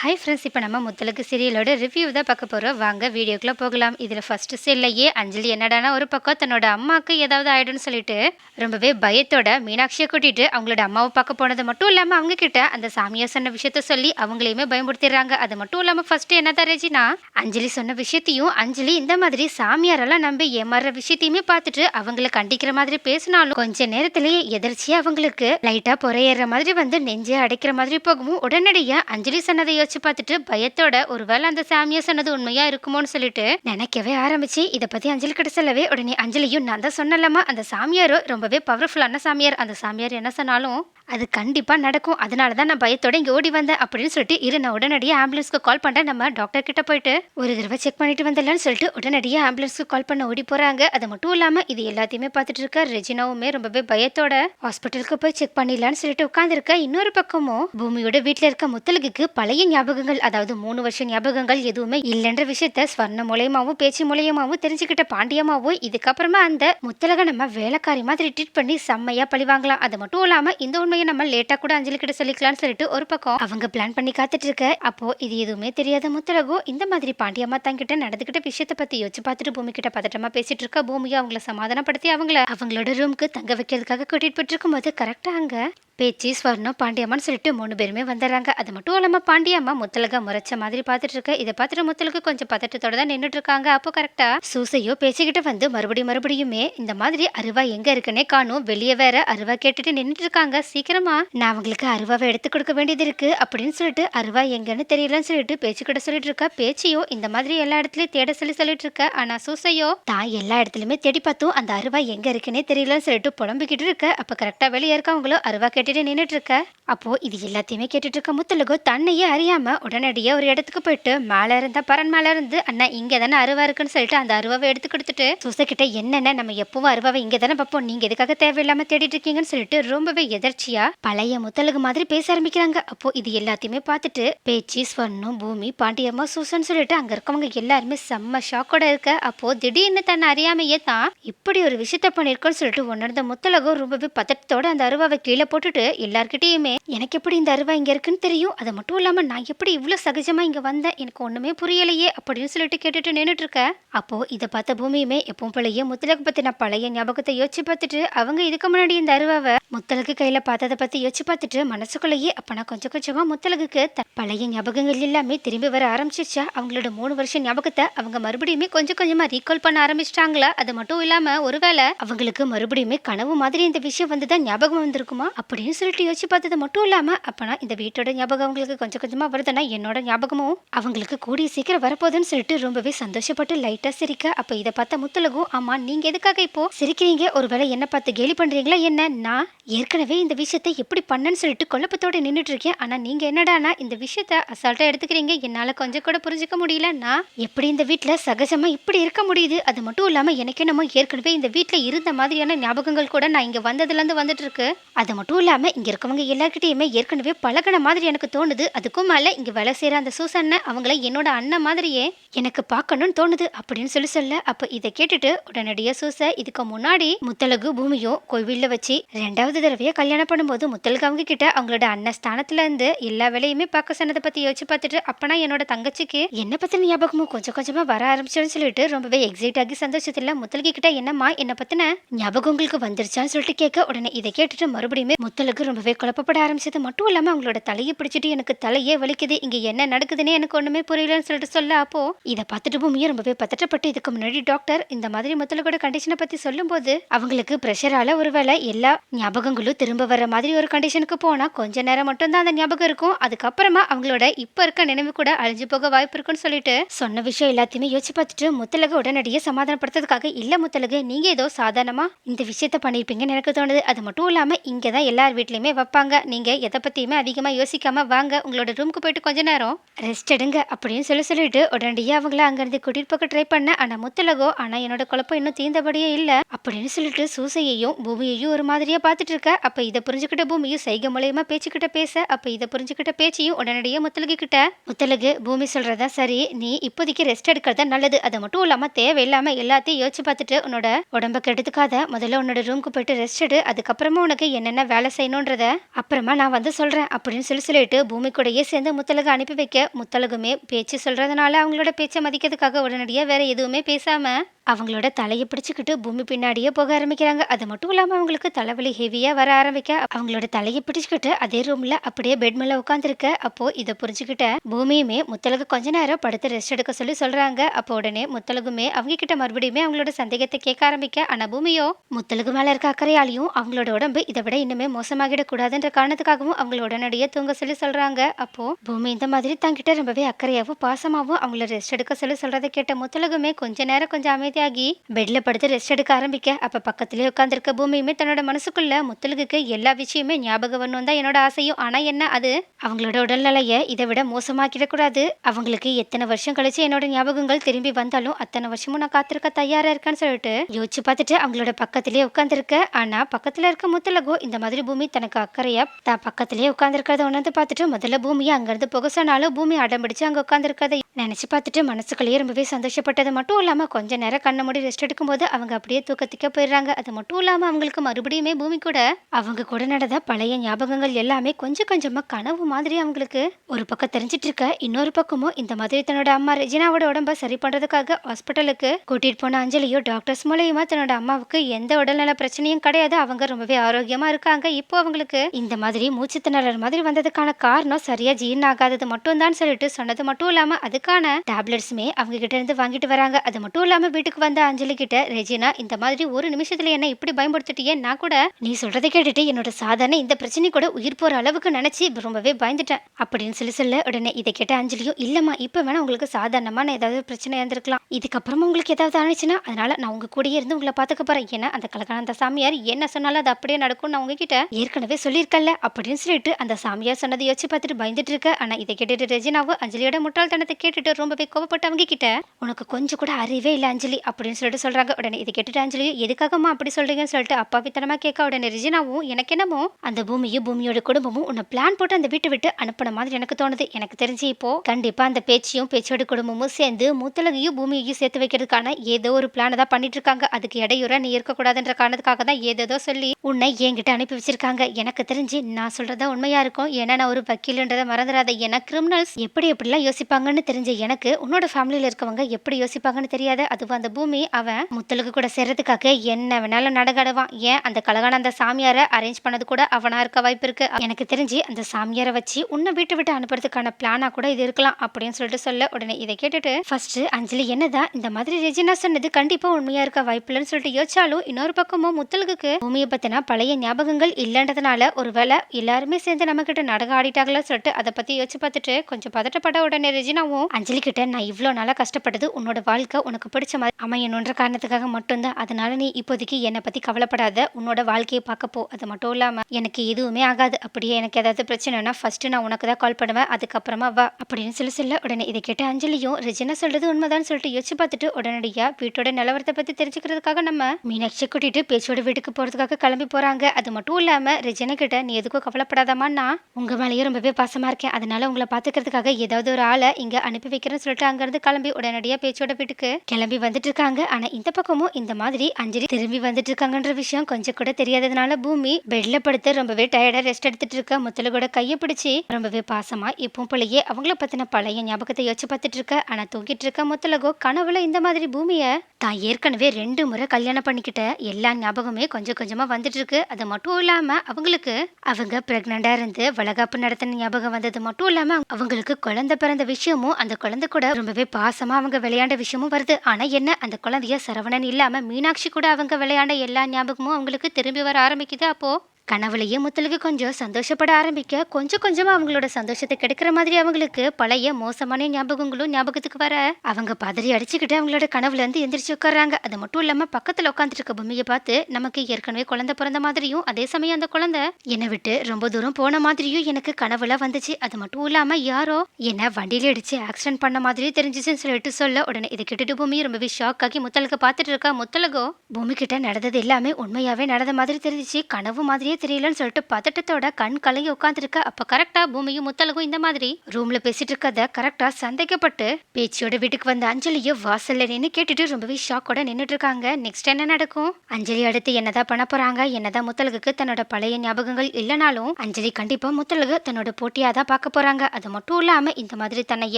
Hi friends இப்போ நம்ம முத்தலுக்கு சீரியலோட review தான் பார்க்க போகிறோம் வாங்க வீடியோக்குள்ளே போகலாம். இதில் ஃபஸ்ட்டு சீல்லையே அஞ்சலி என்னடானா ஒரு பக்கம் தன்னோட அம்மாவுக்கு ஏதாவது ஆயிடும்னு சொல்லிட்டு ரொம்பவே பயத்தோட மீனாட்சியை கூட்டிகிட்டு அவங்களோட அம்மாவை பார்க்க போனது மட்டும் இல்லாமல் அவங்கக்கிட்ட அந்த சாமியார் சொன்ன விஷயத்த சொல்லி அவங்களையுமே பயமுடுத்திடுறாங்க அது மட்டும் இல்லாமல் ஃபஸ்ட்டு என்ன தரேஜினா அஞ்சலி சொன்ன விஷயத்தையும் அஞ்சலி இந்த மாதிரி சாமியாரெல்லாம் நம்பி ஏமாறுற விஷயத்தையுமே பார்த்துட்டு அவங்கள கண்டிக்கிற மாதிரி பேசினாலும் கொஞ்ச நேரத்திலேயே எதிர்ச்சியாக அவங்களுக்கு. லைட்டாக புறையேற மாதிரி வந்து நெஞ்சே அடைக்கிற மாதிரி போகவும் உடனடியாக அஞ்சலி சொன்னதை யோசிச்சு பார்த்துட்டு பயத்தோட ஒருவேளை அந்த சாமியா சொன்னது உண்மையா இருக்குமோன்னு சொல்லிட்டு நினைக்கவே ஆரம்பிச்சு. இதை பத்தி அஞ்சலி கிட்ட சொல்லவே உடனே அஞ்சலியும் நான் தான் சொன்னலமா அந்த சாமியாரோ ரொம்பவே பவர்ஃபுல்லான சாமியார். அந்த சாமியார் என்ன சொன்னாலும் அது கண்டிப்பா நடக்கும். அதனால தான் நான் பயத்தோட இங்க ஓடி வந்தேன் அப்படின்னு சொல்லிட்டு இரு நான் உடனடியாக ஆம்புலன்ஸ்க்கு கால் பண்ணேன் நம்ம டாக்டர் கிட்ட போயிட்டு ஒரு தடவை செக் பண்ணிட்டு வந்துடலாம்னு சொல்லிட்டு உடனடியாக ஆம்புலன்ஸ்க்கு கால் பண்ண ஓடி போறாங்க. அது மட்டும் இல்லாம இது எல்லாத்தையுமே பார்த்துட்டு இருக்க ரெஜினாவுமே ரொம்பவே பயத்தோட ஹாஸ்பிட்டலுக்கு போய் செக் பண்ணிடலாம்னு சொல்லிட்டு உட்காந்துருக்க இன்னொரு பக்கமும் பூமியோட வீட்டில் இருக்க முத்தலுக்கு பழைய ஞாபகங்கள் அதாவது மூணு வருஷம் ஞாபகங்கள் எதுவுமே இல்லைன்ற விஷயத்த ஸ்வர்ண மூலியமாகவும் பேச்சு மூலியமாகவும் தெரிஞ்சுக்கிட்ட பாண்டியமாவும் இதுக்கப்புறமா அந்த முத்தலக நம்ம வேலைக்காரி மாதிரி ட்ரீட் பண்ணி செம்மையா பழி வாங்கலாம். அது மட்டும் இல்லாம இந்த உண்மையை நம்ம லேட்டா கூட அஞ்சலி கிட்ட சொல்லிக்கலாம்னு சொல்லிட்டு ஒரு பக்கம் அவங்க பிளான் பண்ணி காத்துட்டு இருக்க. அப்போ இது எதுவுமே தெரியாத முத்தலகோ இந்த மாதிரி பாண்டியம்மா தங்கிட்ட நடந்துக்கிட்ட விஷயத்த பத்தி யோசிச்சு பார்த்துட்டு பூமி கிட்ட பதட்டமா பேசிட்டு இருக்க பூமியை அவங்கள சமாதானப்படுத்தி அவங்கள அவங்களோட ரூமுக்கு தங்க வைக்கிறதுக்காக கூட்டிட்டு போயிட்டு இருக்கும்போது கரெக்டா அங்க பேச்சு ஸ்வர்ணம் பாண்டியம்மான்னு சொல்லிட்டு மூணு பேருமே வந்துடுறாங்க அது மட்டும் இல்லாமல் பாண்டியம்மா முத்தலக முறைச்ச மாதிரி பார்த்துட்டு இருக்க இதை பார்த்துட்டு முத்தலுக்கு கொஞ்சம் பதட்டத்தோட தான் நின்றுட்டு இருக்காங்க அப்போ கரெக்டா சூசையோ பேசிக்கிட்டு வந்து மறுபடியும் மறுபடியுமே இந்த மாதிரி அருவா எங்க இருக்குன்னே காணும். வெளியே வேற அருவா கேட்டுட்டு நின்றுட்டு இருக்காங்க சீக்கிரமா நான் அவங்களுக்கு அருவாவை எடுத்து கொடுக்க வேண்டியது இருக்கு அப்படின்னு சொல்லிட்டு அருவா எங்கன்னு தெரியலன்னு சொல்லிட்டு பேச்சுக்கிட்ட சொல்லிட்டு இருக்கா பேச்சியோ இந்த மாதிரி எல்லா இடத்துலயும் தேட சொல்லி சொல்லிட்டு இருக்க ஆனா சூசையோ தான் எல்லா இடத்துலயுமே தேடி பார்த்தும் அந்த அருவா எங்க இருக்குன்னே தெரியலன்னு சொல்லிட்டு புலம்பிக்கிட்டு இருக்க. அப்ப கரெக்டா வெளியே இருக்கவங்களும் அருவா கேட்டு கேட்டுட்டு நின்றுட்டு இருக்க அப்போ இது எல்லாத்தையுமே கேட்டுட்டு இருக்க முத்தலகோ தன்னையே அறியாம உடனடியே ஒரு இடத்துக்கு போயிட்டு மேல இருந்தால் பரன் மேல இருந்து அண்ணா இங்க தானே அருவா இருக்குன்னு சொல்லிட்டு அந்த அருவாவை எடுத்து கொடுத்துட்டு சூசை கிட்ட என்னென்ன நம்ம எப்பவும் அருவாவை இங்க தானே பார்ப்போம் நீங்க எதுக்காக தேவையில்லாம தேடிட்டு இருக்கீங்கன்னு சொல்லிட்டு ரொம்பவே எதர்ச்சியா பழைய முத்தலகு மாதிரி பேச ஆரம்பிக்கிறாங்க. அப்போ இது எல்லாத்தையுமே பார்த்துட்டு பேச்சு ஸ்வர்ணம் பூமி பாண்டியம்மா சூசன் சொல்லிட்டு அங்க இருக்கவங்க எல்லாருமே செம்ம ஷாக்கோட இருக்க. அப்போ திடீர்னு தன்னை அறியாமையே தான் இப்படி ஒரு விஷயத்த பண்ணிருக்கோன்னு சொல்லிட்டு உணர்ந்த முத்தலகம் ரொம்பவே பதட்டத்தோட அந்த அருவாவை கீழே போட்டுட்டு எல்லார்கிட்டயுமே எனக்கு எப்படி இந்த அருவா இங்க இருக்குன்னு தெரியும்? அது மட்டும் இல்லாம நான் எப்படி இவ்வளோ சகஜமா இங்க வந்தேன்? எனக்கு ஒண்ணுமே புரியலையே அப்படின்னு சொல்லிட்டு கேட்டுட்டு நின்னுட்டு இருக்க அப்போ இதை பார்த்த பூமியுமே எப்பவும் போலயே முத்தலகு பற்றின பழைய ஞாபகத்தை யோசிச்சு பார்த்துட்டு அவங்க இதுக்கு முன்னாடி இந்த அருவாவை? முத்தலகு கையில் பார்த்ததை பத்தி யோசிச்சு பார்த்துட்டு மனசுக்குள்ளேயே அப்ப கொஞ்சம் கொஞ்சமா முத்தலகுக்கு த- பழைய ஞாபகங்கள் எல்லாமே திரும்பி வர ஆரம்பிச்சிருச்சா? அவங்களோட மூணு வருஷம் ஞாபகத்தை அவங்க மறுபடியுமே கொஞ்சம் கொஞ்சமா ரீகால் பண்ண ஆரம்பிச்சிட்டாங்களா? அது மட்டும் இல்லாம ஒருவேளை அவங்களுக்கு மறுபடியுமே கனவு மாதிரி இந்த விஷயம் வந்து தான் ஞாபகம் வந்திருக்குமா? அப்படின்னு சொல்லிட்டு யோசிச்சு பார்த்தது மட்டும் இல்லாமல் அப்போனா இந்த வீட்டோட ஞாபகம் அவங்களுக்கு கொஞ்சம் கொஞ்சமாக வருதுன்னா என்னோட ஞாபகமும் அவங்களுக்கு கூடிய சீக்கிரம் வரப்போகுதுன்னு சொல்லிட்டு ரொம்பவே சந்தோஷப்பட்டு லைட்டாக சிரிக்க அப்போ இதை பார்த்த முத்துலகும் ஆமாம் நீங்க எதுக்காக இப்போ சிரிக்கிறீங்க? ஒருவேளை என்ன பார்த்து கேலி பண்ணுறீங்களா என்ன? நான் ஏற்கனவே இந்த விஷயத்தை எப்படி பண்ணேன்னு சொல்லிட்டு குழப்பத்தோடு நின்றுட்டு இருக்கேன். ஆனால் நீங்கள் என்னடானா இந்த விஷயத்த அசால்ட்டாக எடுத்துக்கிறீங்க. என்னால் கொஞ்சம் கூட புரிஞ்சுக்க முடியல. நான் எப்படி இந்த வீட்டில் சகஜமாக இப்படி இருக்க முடியுது? அது மட்டும் இல்லாமல் எனக்கு என்னமோ ஏற்கனவே இந்த வீட்டில் இருந்த மாதிரியான ஞாபகங்கள் கூட நான் இங்கே வந்ததுலேருந்து வந்துட்டு இருக்கு அது மட்டும் இல்லாமல் இங்கே இருக்கவங்க எல்லாருக்கிட்டையுமே ஏற்கனவே பழகின மாதிரி எனக்கு தோணுது. அதுக்கும் மேலே இங்கே வேலை செய்கிற அந்த சூசன்னை அவங்கள என்னோட அண்ணன் மாதிரியே எனக்கு பார்க்கணும்னு தோணுது அப்படின்னு சொல்லி சொல்ல. அப்போ இதை கேட்டுட்டு உடனடியாக சூச இதுக்கு முன்னாடி முத்தலகு பூமியும் கோவிலில் வச்சு ரெண்டாவது தடவையை கல்யாணம் பண்ணும்போது முத்தலுக்கு அவங்க கிட்ட அவங்களோட அண்ணன் ஸ்தானத்துல இருந்து எல்லா வேலையுமே பார்க்க சொன்னதை பத்தி யோசிச்சு பார்த்துட்டு அப்பனா என்னோட தங்கச்சிக்கு என்ன பத்தின ஞாபகமும் கொஞ்சம் கொஞ்சமா வர ஆரம்பிச்சோன்னு சொல்லிட்டு ரொம்பவே எக்ஸைட் ஆகி சந்தோஷத்துல முத்தலகு கிட்ட என்னம்மா என்ன பத்தின ஞாபகம் உங்களுக்கு வந்துருச்சான்னு சொல்லிட்டு கேட்க உடனே இதை கேட்டுட்டு மறுபடியுமே முத்தலுக்கு ரொம்பவே குழப்பப்பட ஆரம்பிச்சது. மட்டும் இல்லாம அவங்களோட தலையை பிடிச்சிட்டு எனக்கு தலையே வலிக்குது. இங்க என்ன நடக்குதுன்னே எனக்கு ஒண்ணுமே புரியலன்னு சொல்லிட்டு சொல்ல அப்போ இதை பார்த்துட்டு பூமியும் ரொம்பவே பதட்டப்பட்டு இதுக்கு முன்னாடி டாக்டர் இந்த மாதிரி முத்தலுக்கோட கண்டிஷனை பத்தி சொல்லும்போது அவங்களுக்கு ப்ரெஷரால ஒருவேளை எல்லா ஞாபகம் அவங்களும் திரும்ப வர மாதிரி ஒரு கண்டிஷனுக்கு போனால் கொஞ்ச நேரம் மட்டும் தான் அந்த ஞாபகம் இருக்கும். அதுக்கப்புறமா அவங்களோட இப்போ இருக்க நினைவு கூட அழிஞ்சு போக வாய்ப்பு இருக்குன்னு சொல்லிட்டு சொன்ன விஷயம் எல்லாத்தையுமே யோசிச்சு பார்த்துட்டு முத்தலகு உடனடியே சமாதானப்படுத்துறதுக்காக இல்லை முத்தலகு நீங்கள் ஏதோ சாதாரணமாக இந்த விஷயத்த பண்ணியிருப்பீங்கன்னு எனக்கு தோணுது. அது மட்டும் இல்லாமல் இங்கே தான் எல்லார் வீட்லேயுமே வைப்பாங்க. நீங்கள் எதை பற்றியுமே அதிகமாக யோசிக்காம வாங்க. உங்களோட ரூமுக்கு போயிட்டு கொஞ்ச நேரம் ரெஸ்ட் எடுங்க அப்படின்னு சொல்லி சொல்லிட்டு உடனடியே அவங்கள அங்கேருந்து கூட்டிட்டு போக ட்ரை பண்ண ஆனால் முத்தலகோ ஆனால் என்னோட குழப்பம் இன்னும் தீர்ந்தபடியே இல்லை அப்படின்னு சொல்லிட்டு சூசையையும் பூமியையும் ஒரு மாதிரியாக பார்த்துட்டு இருக்க அப்போ இதை புரிஞ்சுக்கிட்ட பூமியும் சைகை மூலயமா பேச்சுக்கிட்ட பேச. அப்போ இதை புரிஞ்சுக்கிட்ட பேச்சையும் உடனடியே முத்தலகு கிட்ட. முத்தலகு பூமி சொல்றதா சரி. நீ இப்போதைக்கு ரெஸ்ட் எடுக்கிறதா நல்லது. அது மட்டும் இல்லாம தேவையில்லாம எல்லாத்தையும் யோசிச்சு பார்த்துட்டு உன்னோட உடம்ப கெடுத்துக்காத. முதல்ல உன்னோட ரூமுக்கு போயிட்டு ரெஸ்ட் எடு. அதுக்கப்புறமா உனக்கு என்னென்ன வேலை செய்யணுன்றத அப்புறமா நான் வந்து சொல்றேன் அப்படின்னு சொல்லி சொல்லிட்டு பூமி கூடயே சேர்ந்து முத்தலகு அனுப்பி வைக்க. முத்தலகுமே பேச்சு சொல்றதுனால அவங்களோட பேச்சை மதிக்கிறதுக்காக உடனடியாக வேற எதுவுமே பேசாம அவங்களோட தலையை பிடிச்சிக்கிட்டு பூமி பின்னாடியே போக ஆரம்பிக்கிறாங்க. அது மட்டும் இல்லாமல் அவங்களுக்கு தலைவலி ஹெவி ஹெவியாக வர ஆரம்பிக்க அவங்களோட தலையை பிடிச்சிக்கிட்டு அதே ரூமில் அப்படியே பெட் மேலே உட்காந்துருக்க அப்போ இதை புரிஞ்சுக்கிட்ட பூமியுமே முத்தலகு கொஞ்ச நேரம் படுத்து ரெஸ்ட் எடுக்க சொல்லி சொல்றாங்க. அப்போ உடனே முத்தலகுமே அவங்க கிட்ட மறுபடியுமே அவங்களோட சந்தேகத்தை கேட்க ஆரம்பிக்க ஆனால் பூமியோ முத்தலகு மேலே இருக்க அக்கறையாலையும் அவங்களோட உடம்பு இதை விட இன்னுமே மோசமாகிட கூடாதுன்ற காரணத்துக்காகவும் அவங்கள உடனடியே தூங்க சொல்லி சொல்றாங்க. அப்போ பூமி இந்த மாதிரி தங்கிட்ட ரொம்பவே அக்கறையாகவும் பாசமாகவும் அவங்கள ரெஸ்ட் எடுக்க சொல்லி சொல்றதை கேட்ட முத்தலகுமே கொஞ்ச நேரம் கொஞ்சம் அமைதியாகி பெட்ல படுத்து ரெஸ்ட் எடுக்க ஆரம்பிக்க. அப்ப பக்கத்திலே உட்காந்துருக்க பூமியுமே தன்னோட மனசுக்குள்ள முத்தலகுக்கு எல்லா விஷயமே ஞாபகம் வரணும் தான் என்னோட ஆசையும். ஆனால் என்ன அது அவங்களோட உடல்நிலையை இதை விட மோசமாக்கிடக்கூடாது. அவங்களுக்கு எத்தனை வருஷம் கழிச்சு என்னோட ஞாபகங்கள் திரும்பி வந்தாலும் அத்தனை வருஷமும் நான் காத்திருக்க தயாரா இருக்கேன்னு சொல்லிட்டு யோசிச்சு பார்த்துட்டு அவங்களோட பக்கத்திலே உட்காந்துருக்க ஆனா பக்கத்துல இருக்க முத்தலகோ இந்த மாதிரி பூமி தனக்கு அக்கறையா தான் பக்கத்திலே உட்காந்துருக்கிறத உணர்ந்து பார்த்துட்டு முதல்ல பூமியை அங்கிருந்து போக சொன்னாலும் பூமி அடம்பிடிச்சு அங்கே உட்காந்துருக்கதை நினச்சி பார்த்துட்டு மனசுக்குள்ளேயே ரொம்பவே சந்தோஷப்பட்டது மட்டும் இல்லாமல் கொஞ்ச நேரம் கண்ணை மூடி ரெஸ்ட் எடுக்கும்போது அவங்க அப்படியே தூக்கத்துக்கே போயிடுறாங்க. அது மட்டும் இல்லாமல் அவங்களுக்கு மறுபடியுமே பூமி கூட. அவங்க கூட நடந்த பழைய ஞாபகங்கள் எல்லாமே கொஞ்சம் கொஞ்சமாக கனவு மாதிரி அவங்களுக்கு. ஒரு பக்கம் தெரிஞ்சிட்டு இருக்க இன்னொரு பக்கமும் இந்த மாதிரி தன்னோட அம்மா ரெஜினாவோட உடம்ப சரி பண்ணுறதுக்காக ஹாஸ்பிட்டலுக்கு கூட்டிகிட்டு போன அஞ்சலியோ டாக்டர்ஸ் மூலயமா தன்னோட அம்மாவுக்கு எந்த உடல்நல பிரச்சனையும் கிடையாது. அவங்க ரொம்பவே ஆரோக்கியமாக இருக்காங்க. இப்போ அவங்களுக்கு இந்த மாதிரி மூச்சு திணறல் மாதிரி வந்ததுக்கான காரணம் சரியாக ஜீர்ணம் ஆகாதது மட்டும் தான் சொல்லிட்டு சொன்னது மட்டும் இல்லாமல் அதுக்கு அதுக்கான டேப்லெட்ஸுமே அவங்க கிட்ட இருந்து வாங்கிட்டு வராங்க. அது மட்டும் இல்லாம வீட்டுக்கு வந்த அஞ்சலி கிட்ட ரெஜினா இந்த மாதிரி ஒரு நிமிஷத்துல என்ன இப்படி பயன்படுத்திட்டியே நான் கூட நீ சொல்றதை கேட்டுட்டு என்னோட சாதாரண இந்த பிரச்சனை கூட உயிர் போற அளவுக்கு நினைச்சு ரொம்பவே பயந்துட்டேன். அப்படின்னு சொல்லி சொல்ல உடனே இதை கேட்ட அஞ்சலியும் இல்லம்மா இப்ப வேணா உங்களுக்கு சாதாரணமான ஏதாவது பிரச்சனை இருந்திருக்கலாம். இதுக்கப்புறமா உங்களுக்கு ஏதாவது ஆனிச்சுன்னா அதனால நான் உங்க கூடயே இருந்து உங்களை பாத்துக்க போறேன். ஏன்னா அந்த கலகானந்த சாமியார் என்ன சொன்னாலும் அது அப்படியே நடக்கும் நான் உங்ககிட்ட ஏற்கனவே சொல்லியிருக்கல அப்படின்னு சொல்லிட்டு அந்த சாமியார் சொன்னதை யோசிச்சு பார்த்துட்டு பயந்துட்டு இருக்க. ஆனா இதை கேட்டுட்டு ரெஜினாவும் அஞ்சலியோட முட்டாள்தனத்தை கேட்டுட்டு ரொம்பவே கோவப்பட்டவங்க கிட்ட உனக்கு கொஞ்சம் கூட அறிவே இல்லை அஞ்சலி அப்படின்னு சொல்லிட்டு சொல்றாங்க. உடனே இதை கேட்டுட்டு அஞ்சலி எதுக்காகம்மா அப்படி சொல்றீங்கன்னு சொல்லிட்டு அப்பாவித்தனமா கேட்க உடனே ரிஜினாவும் எனக்கு என்னமோ அந்த பூமியும் பூமியோட குடும்பமும் உன்னை பிளான் போட்டு அந்த வீட்டை விட்டு அனுப்பின மாதிரி எனக்கு தோணுது. எனக்கு தெரிஞ்சு இப்போ கண்டிப்பா அந்த பேச்சியும் பேச்சோட குடும்பமும் சேர்ந்து முத்தலகையும் பூமியையும் சேர்த்து வைக்கிறதுக்கான ஏதோ ஒரு பிளானை தான் பண்ணிட்டு இருக்காங்க. அதுக்கு இடையூற நீ இருக்கக்கூடாதுன்ற காரணத்துக்காக தான் ஏதேதோ சொல்லி உன்னை என்கிட்ட அனுப்பி வச்சிருக்காங்க. எனக்கு தெரிஞ்சு நான் சொல்றதா உண்மையா இருக்கும். ஏன்னா நான் ஒரு வக்கீல்ன்றதை மறந்துடாத. ஏன்னா கிரிமினல்ஸ் எப்படி எப்படிலாம் யோசிப்பாங்கன்னு தெரிஞ்சு எனக்கு உன்னோட ஃபேமிலியில் இருக்கவங்க எப்படி யோசிப்பாங்கன்னு தெரியாது. அதுவும் அந்த பூமி அவன் முத்தலுக்கு கூட சேர்றதுக்காக என்ன வேணாலும் நடகாடுவான். ஏன் அந்த கலகான அந்த சாமியாரை அரேஞ்ச் பண்ணது கூட அவனா இருக்க வாய்ப்பு இருக்கு. எனக்கு தெரிஞ்சு அந்த சாமியாரை வச்சு உன்னை வீட்டை விட்டு அனுப்புறதுக்கான பிளானா கூட இது இருக்கலாம் அப்படின்னு சொல்லிட்டு சொல்ல. உடனே இதை கேட்டுட்டு ஃபர்ஸ்ட் அஞ்சலி என்னதான் இந்த மாதிரி ரெஜினா சொன்னது கண்டிப்பா உண்மையா இருக்க வாய்ப்பு இல்லைன்னு சொல்லிட்டு யோசிச்சாலும் இன்னொரு பக்கமும் முத்தலுக்கு பூமியை பத்தின பழைய ஞாபகங்கள் இல்லைன்றதுனால ஒருவேளை எல்லாருமே சேர்ந்து நம்ம கிட்ட நடக ஆடிட்டாங்களா சொல்லிட்டு அதை பத்தி யோசிச்சு பார்த்துட்டு கொஞ்சம் பதட்டப்பட உடனே ரெஜினாவும் அஞ்சலி கிட்ட நான் இவ்வளோ நாளாக கஷ்டப்பட்டது உன்னோட வாழ்க்கை உனக்கு பிடிச்ச மாதிரி அமையணுன்ற காரணத்துக்காக மட்டும்தான். அதனால நீ இப்போதைக்கு என்னை பற்றி கவலைப்படாத. உன்னோட வாழ்க்கையை பார்க்க போ அது மட்டும் இல்லாமல் எனக்கு எதுவுமே ஆகாது. அப்படியே எனக்கு ஏதாவது பிரச்சனைனா ஃபர்ஸ்ட் நான் உனக்கு தான் கால் பண்ணுவேன். அதுக்கப்புறமா வா. அப்படின்னு சொல்லி சொல்ல உடனே இதை கேட்ட அஞ்சலியும் ரிஜினா சொல்றது உண்மைதான் சொல்லிட்டு யோசிச்சு பார்த்துட்டு உடனடியாக வீட்டோட நிலவரத்தை பற்றி தெரிஞ்சுக்கிறதுக்காக நம்ம மீனாட்சி கூட்டிட்டு பேச்சோட வீட்டுக்கு போறதுக்காக கிளம்பி போறாங்க. அது மட்டும் இல்லாமல் ரிஜினா கிட்ட நீ எதுக்கும் கவலைப்படாதம்மா நான் உங்க மேலேயே ரொம்பவே பாசமா இருக்கேன். அதனால உங்களை பார்த்துக்கிறதுக்காக ஏதாவது ஒரு ஆளை இங்க அனுப்பி வைக்கிறேன்னு சொல்லிட்டு அங்கிருந்து கிளம்பி உடனடியா பேச்சோட வீட்டுக்கு கிளம்பி வந்துட்டு இருக்காங்க ஆனா இந்த பக்கமும் இந்த மாதிரி அஞ்சலி திரும்பி வந்துட்டு இருக்காங்கன்ற விஷயம் கொஞ்சம் கூட தெரியாததுனால பூமி பெட்ல படுத்து ரொம்பவே டயர்டா ரெஸ்ட் எடுத்துட்டு இருக்க. முத்தலகோட கையை பிடிச்சி ரொம்பவே பாசமா இப்போ போலயே அவங்கள பத்தின பழைய ஞாபகத்தை யோசிச்சு பார்த்துட்டு இருக்க ஆனா தூங்கிட்டு இருக்க முத்தலகோ கனவுல இந்த மாதிரி பூமிய தான் ஏற்கனவே ரெண்டு முறை கல்யாணம் பண்ணிக்கிட்ட எல்லா ஞாபகமே கொஞ்சம் கொஞ்சமா வந்துட்டு இருக்கு அது மட்டும் இல்லாம அவங்களுக்கு அவங்க பிரெக்னண்டா இருந்து வளகாப்பு நடத்தின ஞாபகம் வந்தது மட்டும் இல்லாம அவங்களுக்கு குழந்தை பிறந்த விஷயமும் அந்த அந்த குழந்தை கூட ரொம்பவே பாசமா அவங்க விளையாண்ட விஷயமும் வருது. ஆனா என்ன? அந்த குழந்தைய சரவணன் இல்லாம மீனாட்சி கூட அவங்க விளையாண்ட எல்லா ஞாபகமும் அவங்களுக்கு திரும்பி வர ஆரம்பிக்குது அப்போ? கனவுலையே முத்தலுக்கு கொஞ்சம் சந்தோஷப்பட ஆரம்பிக்க கொஞ்சம் கொஞ்சமாக அவங்களோட சந்தோஷத்தை கெடுக்கிற மாதிரி அவங்களுக்கு பழைய மோசமான ஞாபகங்களும் ஞாபகத்துக்கு வர அவங்க பதறி அடிச்சுக்கிட்டு அவங்களோட கனவுலேருந்து எந்திரிச்சு உட்கார்றாங்க. அது மட்டும் இல்லாமல் பக்கத்தில் உட்காந்துருக்க பூமியை பார்த்து நமக்கு ஏற்கனவே குழந்தை பிறந்த மாதிரியும் அதே சமயம் அந்த குழந்தை என்னை விட்டு ரொம்ப தூரம் போன மாதிரியும் எனக்கு கனவுல வந்துச்சு. அது மட்டும் இல்லாமல் யாரோ என்னை வண்டியில் அடிச்சு ஆக்சிடென்ட் பண்ண மாதிரியும் தெரிஞ்சிச்சுன்னு சொல்லிட்டு சொல்ல உடனே இதை கேட்டுட்டு பூமி ரொம்பவே ஷாக் ஆகி முத்தலுக்கு பார்த்துட்டு இருக்கா. முத்தலகோ பூமி கிட்ட நடந்தது எல்லாமே உண்மையாவே நடந்த மாதிரி தெரிஞ்சிச்சு. கனவு மாதிரி சரியே தெரியலன்னு சொல்லிட்டு பதட்டத்தோட கண் கலங்கி உட்காந்துருக்க அப்ப கரெக்டா பூமியும் முத்தலகும் இந்த மாதிரி ரூம்ல பேசிட்டு இருக்கத கரெக்டா சந்தேகப்பட்டு பேச்சியோட வீட்டுக்கு வந்த அஞ்சலியும் வாசல்ல நின்னு கேட்டுட்டு ரொம்பவே ஷாக்கோட நின்னுட்டு இருக்காங்க. நெக்ஸ்ட் என்ன நடக்கும்? அஞ்சலி அடுத்து என்னதான் பண்ண போறாங்க? என்னதான் முத்தலகுக்கு தன்னோட பழைய ஞாபகங்கள் இல்லைனாலும் அஞ்சலி கண்டிப்பா முத்தலகு தன்னோட போட்டியா தான் பார்க்க போறாங்க. அது மட்டும் இல்லாம இந்த மாதிரி தன்னை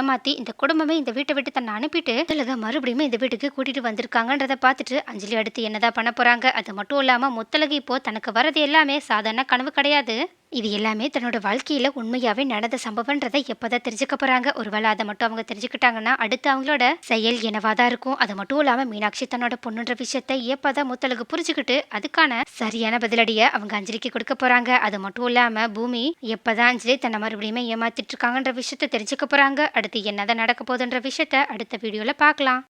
ஏமாத்தி இந்த குடும்பமே இந்த வீட்டை விட்டு தன்னை அனுப்பிட்டு முத்தலக மறுபடியும் இந்த வீட்டுக்கு கூட்டிட்டு வந்திருக்காங்கன்றத பார்த்துட்டு அஞ்சலி அடுத்து என்னதான் பண்ண போறாங்க? அது மட்டும் இல்லாம முத்தலகு இப்போ தனக்கு வரது எல்லாமே சாதாரண கனவு கிடையாது. இது எல்லாமே தன்னோட வாழ்க்கையில உண்மையாவே நடந்த சம்பவம்ன்றதை எப்பதான் தெரிஞ்சுக்க போறாங்க? ஒருவேளை அதை மட்டும் அவங்க தெரிஞ்சுக்கிட்டாங்கன்னா அடுத்து அவங்களோட செயல் என்னவாதான் இருக்கும்? அது மட்டும் இல்லாம மீனாட்சி தன்னோட பொண்ணுன்ற விஷயத்த எப்பதான் முத்தலுக்கு புரிஞ்சுக்கிட்டு அதுக்கான சரியான பதிலடியை அவங்க அஞ்சலிக்கு கொடுக்க போறாங்க. அது மட்டும் இல்லாம பூமி எப்பதான் அஞ்சலி தன்னை மறுபடியுமே ஏமாத்திட்டு இருக்காங்கன்ற விஷயத்த தெரிஞ்சுக்க போறாங்க? அடுத்து என்னதான் நடக்க போகுதுன்ற விஷயத்த அடுத்த வீடியோல பார்க்கலாம்.